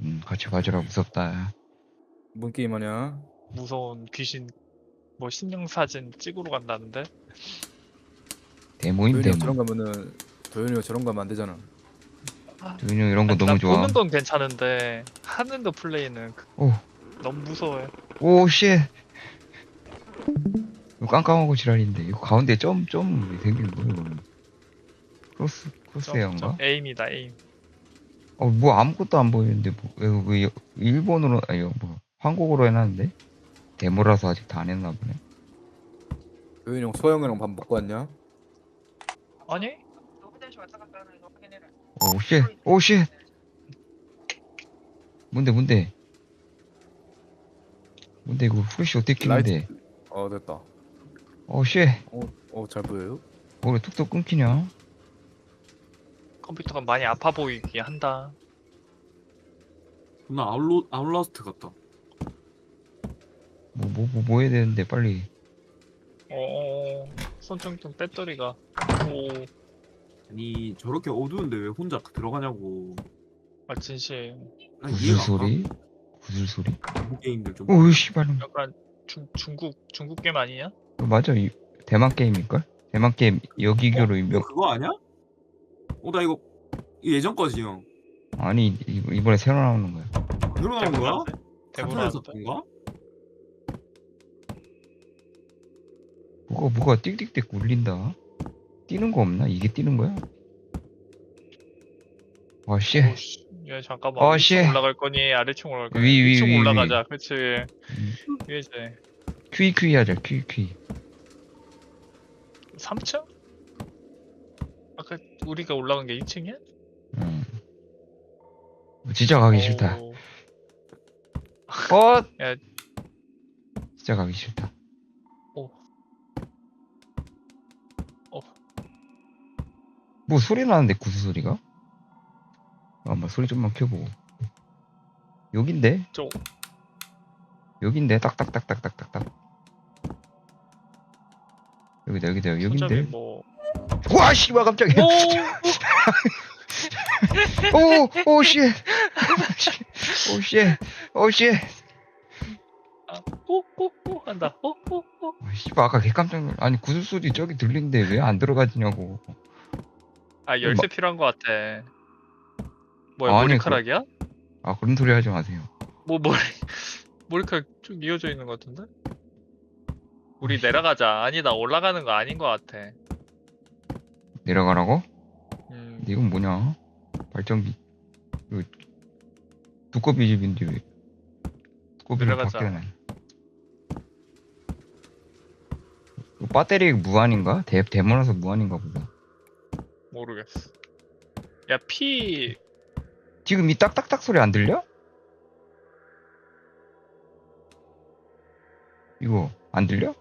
음, 같이 가주라 무섭다. 뭔 게임 하냐? 무서운 귀신 뭐 신령 사진 찍으러 간다는데 데모인 도현이가 데모. 저런 거면은 도현이가 저런 거 하면 안 되잖아. 도윤이 형 이런 거 아니, 너무 나 좋아. 보는 건 괜찮은데 하는 거 플레이는 그- 오, 너무 무서워요. 오, 씨. 이거 깜깜하고 지랄인데 이거 가운데 점점 생기는 거야 이거는. 크로스 좀- 크로스웨어인가? 좀 에임이다 에임. 어, 뭐 아무것도 안 보이는데 뭐왜 일본어로 아니 뭐 한국어로 해놨는데 데모라서 아직 다 안 했나 보네. 도현이 형 소영이랑 밥 먹고 왔냐? 아니 오, 씨, 오, 씨. 뭔데 뭔데? 뭔데 이거 후레쉬 어떻게 끼는데? 어 됐다. 어, 씨. 어잘 보여요? 뭐래 툭툭 끊기냐? 컴퓨터가 많이 아파 보이게 한다. 나 아울로 아울라스트 같다. 뭐 뭐 뭐 뭐 해야 되는데 빨리. 어 손정통 배터리가 오 아니 저렇게 어두운데 왜 혼자 들어가냐고. 아, 진심 난 구슬 이해가 안 소리? 구슬 소리? 가. 중국 게임들 좀. 오, 씨발. 약간 중 중국 중국 게임 아니냐? 맞아. 이, 대만 게임일걸? 대만 게임 여기교로 어, 유명. 그거 아니야? 어 나 이거 예전 거지 형. 아니 이- 이번에 새로 나오는 거야. 새로 나온 거야? 대부분 카툰에서 본 거야? 뭐가 뭐가 띡띡띡 울린다. 뛰는 거 없나? 이게 뛰는 거야? 와 씨. 오씨 야 잠깐만 어, 위층 씨. 올라갈 거니 아래층 올라갈 거니 위, 위, 위층 위, 위. 올라가자 그치 음. 위에지 퀴퀴 하자 퀴 퀴. 3층? 아까 우리가 올라간 게 2층이야? 응. 진짜 가기 싫다. 오, 어. 야. 진짜 가기 싫다. 오. 오. 뭐 소리 나는데 구수 소리가? 아마 소리 좀만 켜보고. 여긴데? 저- 여긴데 딱딱딱딱딱딱딱. 여기다 여기다 손잡이 여긴데. 뭐 와 씨발 깜짝이야. 오! 오, 오, 씨. 오, 씨. 오, 씨. 아, 오! 오! 오! 한다 오! 오! 오! 아, 씨발, 아까 개 깜짝 놀 아니, 구슬 소리 저기 들리는데 왜 안 들어가지냐고. 아 열쇠 필요한 거 같아 뭐야 아니, 머리카락이야? 아, 그런 소리 하지 마세요. 뭐 머리 머리카락 쭉 이어져 있는 거 같은데? 우리 내려가자 아니다 올라가는 거 아닌 거 같아 내려가라고? 음, 이건 뭐냐? 발전기. 그, 두꺼비 집인데 왜. 내려가자. 바뀌어네. 그 배터리 무한인가? 대, 대문화서 무한인가 보다. 모르겠어 야 피 지금 이 딱딱딱 소리 안 들려? 이거 안 들려?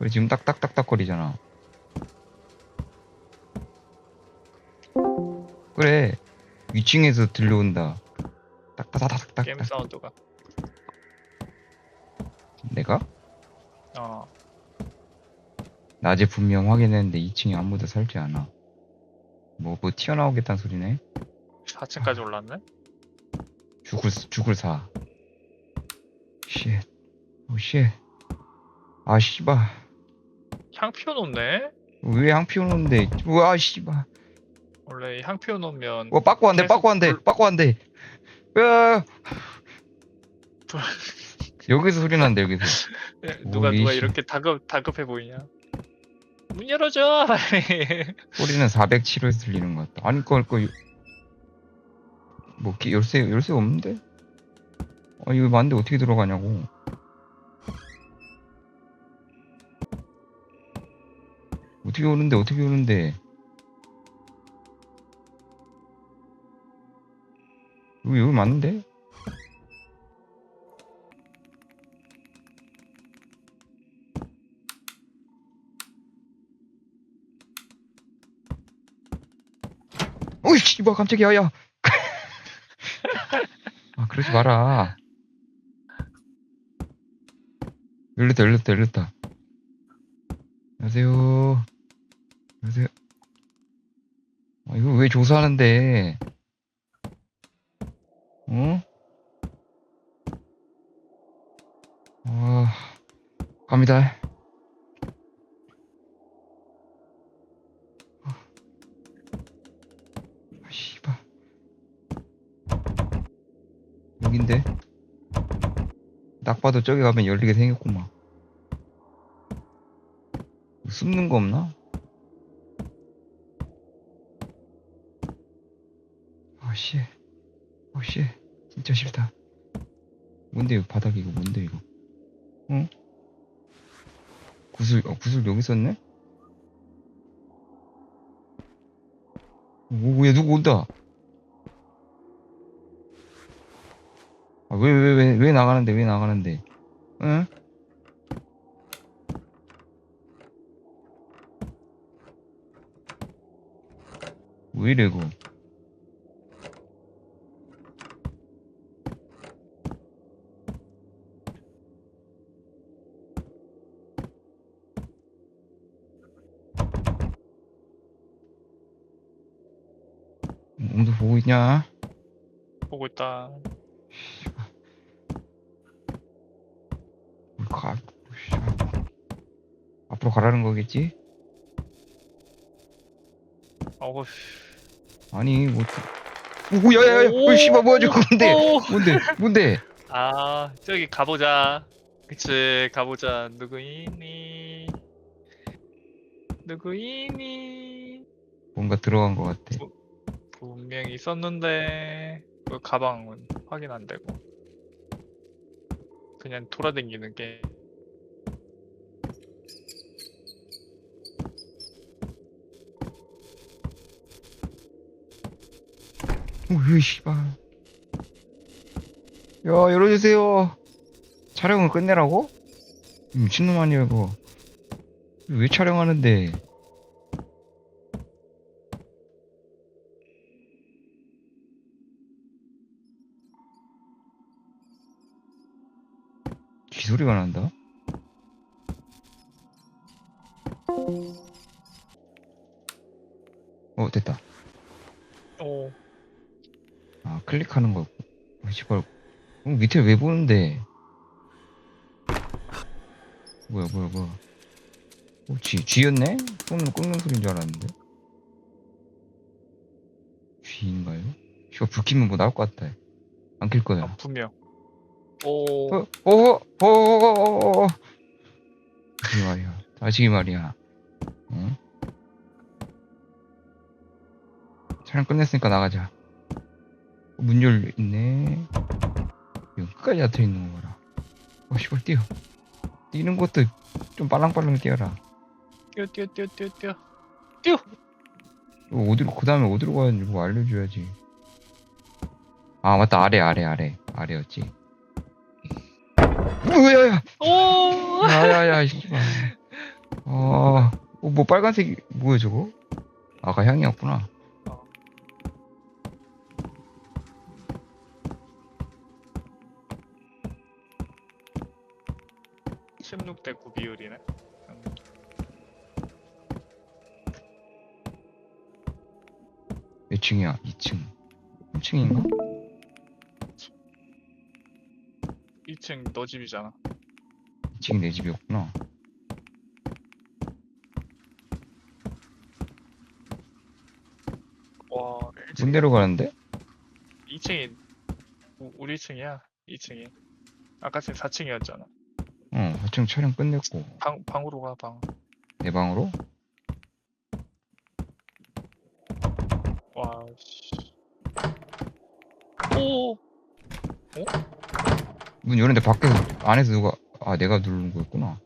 그래 지금 딱딱딱딱 거리잖아. 그래 위층에서 들려온다. 딱딱딱딱딱. 게임 사운드가 내가 어 낮에 분명 확인했는데 2층에 아무도 살지 않아. 뭐 뭐 튀어나오겠다는 소리네. 4층까지 올랐네? 죽을 죽을 사. 쉣. 오 쉣. 아 씨발. 향 피워놓네? 왜 향 피우는데? 우와 씨발. 원래 향 피워놓으면 와 빠꾸 한대 빠꾸 한대 불- 빠꾸 한대. 으아. 불- 여기서 소리 난다 여기서. 예, 누가 오리 누가 씨. 이렇게 다급 다급해 보이냐? 문 열어줘! 소리는 407호에서 들리는 것 같다. 아니 그거 뭐 기- 열쇠 열쇠 없는데? 아 이거 맞는데 어떻게 들어가냐고. 어떻게 오는데 어떻게 오는데? 여기 여기 맞는데? 어이 씨발 깜짝이야 야. 아 그러지 마라. 열렸다 열렸다 열렸다. 안녕하세요. 안녕하세요. 아, 이거 왜 조사하는데? 어? 아, 갑니다. 아, 씨발. 여긴데? 딱 봐도 저기 가면 열리게 생겼구만. 숨는 거 없나? 아, 씨. 아, 씨. 진짜 싫다. 뭔데, 이거 바닥 이거 뭔데, 이거? 어? 구슬, 어, 구슬 여기 있었네? 오, 얘 누구 온다. 아, 왜, 왜, 왜, 왜 나가는데, 왜 나가는데? 응? 왜 이래, 이거? 있냐? 보고 있다. 가, 씨, 앞으로 가라는 거겠지? 어우. 아니, 뭐, 오, 야, 야, 야, 어, 씨발, 뭐야, 저거, 뭔데? 오! 뭔데? 뭔데? 아, 저기 가보자. 그치, 가보자. 누구이니? 누구이니? 뭔가 들어간 것 같아. 분명히 있었는데, 그 가방은 확인 안 되고. 그냥 돌아다니는 게. 오, 이 씨발. 야, 열어주세요. 촬영을 끝내라고? 이 미친놈 아니야, 이거. 왜 촬영하는데? 소리가 난다? 어, 됐다. 오, 아, 클릭하는 거. 아, 씨발. 어, 밑에 왜 보는데? 뭐야, 뭐야, 뭐야. 어, 쥐, 쥐였네? 끊는, 끊는 소리인 줄 알았는데. 쥐인가요? 씨발, 불 켜면 뭐 나올 것 같아. 안 킬 거야. 아, 분명. 오, 어, 어, 어, 어, 어, 어, 어. 다시 말이야. 다시 말이야. 응? 촬영 끝냈으니까 나가자. 어, 문 열려 있네. 이거 끝까지 닫혀 있는 거 봐라. 어, 씨발, 뛰어. 뛰는 것도 좀 빨랑빨랑 뛰어라. 뛰어, 뛰어, 뛰어, 뛰어, 뛰어. 이거 어디로, 그 다음에 어디로 가야 하는지 뭐 알려줘야지. 아, 맞다. 아래, 아래, 아래. 아래였지. 뭐야, 오! 야야야 어, 어, 뭐 빨간색이 뭐야 저거? 아까 향이었구나 16대 9 비율이네. 음, 몇 층이야? 2층 3층인가? 층 너 집이잖아. 2층이 내 집이었구나 와, 문 내려가는데? 2층이 우리 2층이야. 2층이. 아까 지금 4층이었잖아. 어 4층 촬영 끝냈고 방 방으로 가 방. 내 방으로? 와 씨. 오! 문 열는데 밖에서 안에서 누가 아 내가 누르는 거였구나.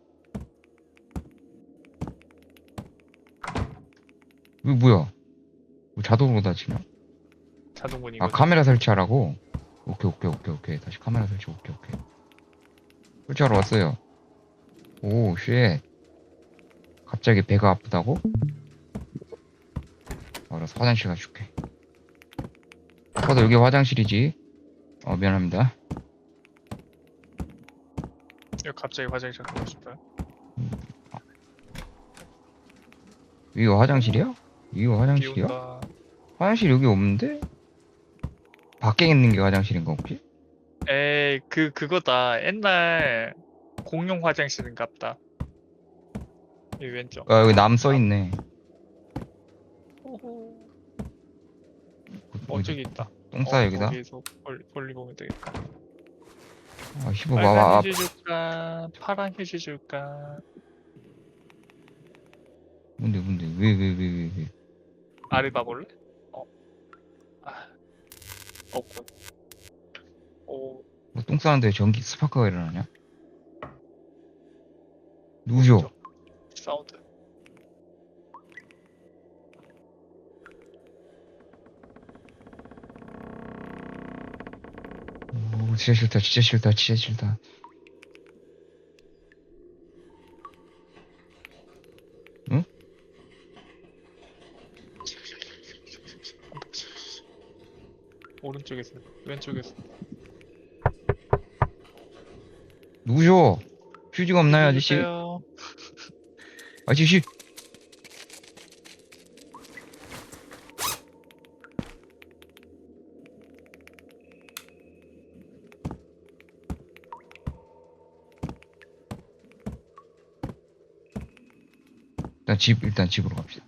이거 뭐야? 왜 자동으로 닫히냐? 자동문이 아 카메라 설치하라고? 오케이 오케이 오케이 오케이. 다시 카메라 설치 오케이 오케이. 설치하러 왔어요. 오 쉣. 갑자기 배가 아프다고? 알아서 화장실 가줄게. 아빠도 여기 화장실이지? 어 미안합니다 여기 갑자기 화장실 가고 싶어요. 이거 화장실이야? 이거 비 화장실이야? 온다. 화장실 여기 없는데? 밖에 있는 게 화장실인가 혹시? 에이 그 그거다 옛날 공용 화장실인갑다 이 왼쪽 아 여기 남 써있네 오호. 어? 저기 있다 똥싸 어, 여기다? 거기서 멀리 보면 되겠다 아 씨발 빨간 와와 휴지 줄까 파란 휴지 줄까 뭔데 뭔데 왜 왜 왜 왜 왜, 아래 봐볼래? 어. 아. 없군. 오. 뭐똥 싸는데 전기 스파크가 일어나냐? 누구죠? 사운드. 오 진짜 싫다 진짜 싫다 진짜 싫다 오른쪽에서 왼쪽에서 누구죠? 휴지가 없나요 아저씨? 아저씨 일단 집 일단 집으로 갑시다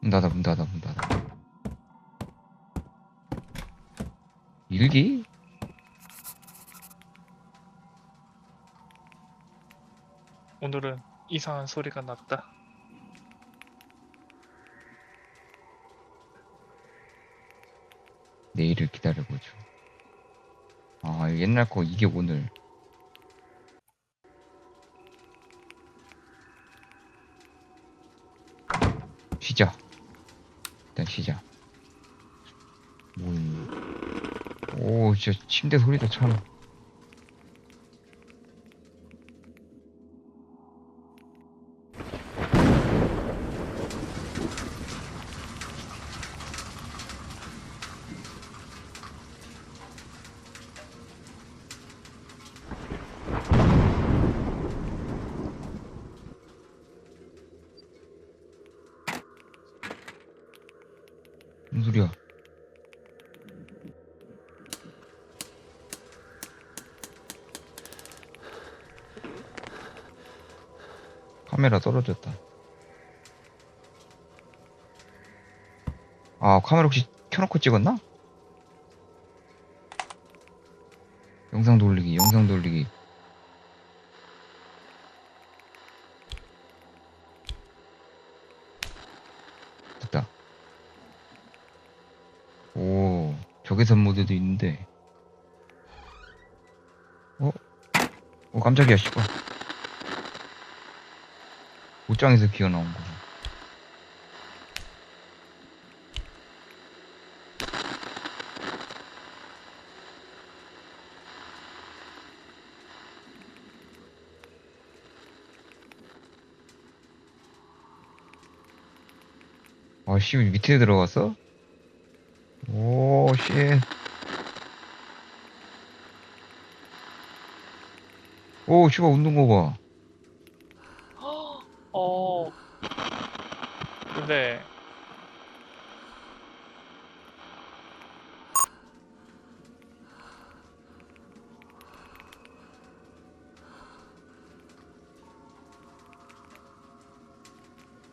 문 닫아 문 닫아 문 닫아 일기? 오늘은 이상한 소리가 났다. 내일을 기다려보죠. 아, 옛날 거 이게 오늘. 쉬자. 일단 쉬자. 뭐, 오, 진짜 침대 소리도 참. 카메라 떨어졌다. 아, 카메라 혹시 켜놓고 찍었나? 영상 돌리기, 영상 돌리기. 됐다. 오, 적외선 모드도 있는데. 어? 어, 깜짝이야, 씨발. 옷장에서 기어 나온 거. 아, 씨, 밑에 들어갔어? 오, 씨. 오, 씨발, 웃는 거 봐.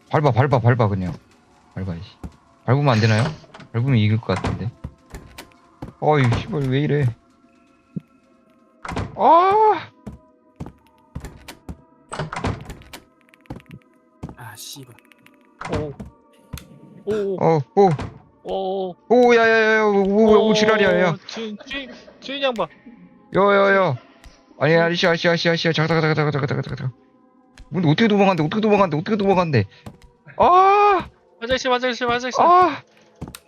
밟아, 밟아, 밟아, 그냥. 밟아, 씨. 밟으면 안 되나요? 밟으면 이길 것 같은데. 어이, 씨발, 왜 이래. 아! 아 씨발. 오. 오. 어, 오, 오. 오, 야, 야, 야, 야, 오, 오, 오, 지랄이야, 야. 주인 주인 주인 양반. 야, 야, 야. 아니, 아저씨, 아저씨, 아저씨, 아저씨, 잠깐, 잠깐, 잠깐, 잠깐, 잠깐, 잠깐, 잠깐. 근데 어떻게 도망간대, 어떻게 도망간대, 어떻게 도망간대. 아! 화장실 화장실 화장실. 아!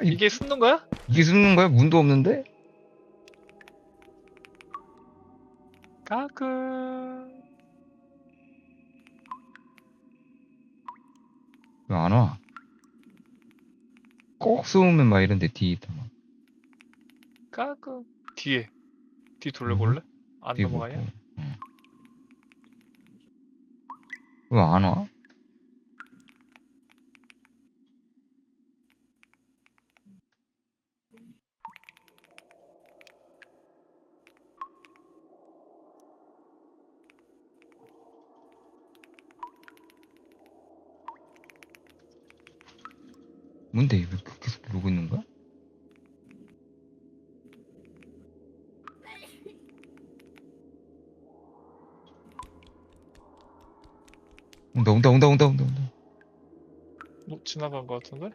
이게 숨는 거야? 이게 숨는 거야? 문도 없는데? 가끔. 왜안 와? 꼭 숨으면 막 이런데 뒤에 있다만. 가끔. 뒤에. 뒤 돌려볼래? 안 뒤에 넘어가냐? 뭐, 응. うわ、穴뭔데이분 온다 온다 온다 온다 온다 온다 뭐 지나간 거 같은데?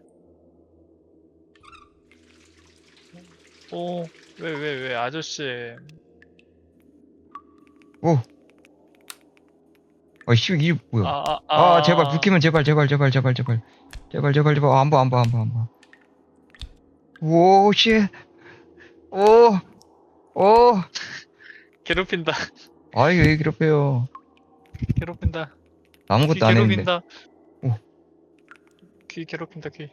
오, 왜, 왜, 왜, 아저씨. 오! 아이씨 이게 뭐야 아, 아, 제발 불 켜면 제발 제발 제발 제발 제발 제발 제발 제발 안 봐 안 봐 안 봐 안봐 오쉣 오오 괴롭힌다. 아이 왜 그렇게요 괴롭힌다. 귀 아무것도 안 했는데. 괴롭힌다. 오. 귀 괴롭힌다, 귀.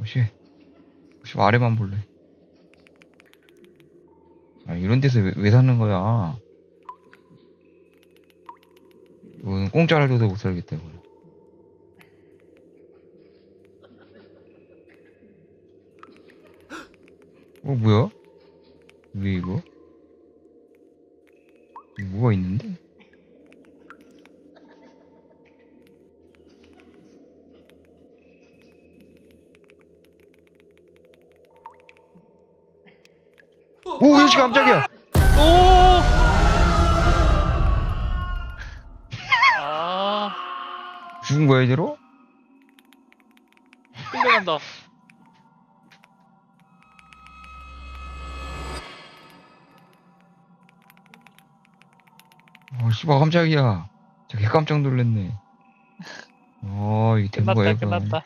오씨 오씨 아래만 볼래? 아 이런 데서 왜, 왜 사는 거야? 이거는 공짜로 줘도 못 살겠다 이거 어 뭐야? 왜 이거? 뭐가 있는데 오 이씨 깜짝이야 오! 아, 죽은 거야 이대로 끌려간다. 어 씨발 깜짝이야 저개 깜짝 놀랐네 어 이게 된 끝났다, 거야 이거 끝났다.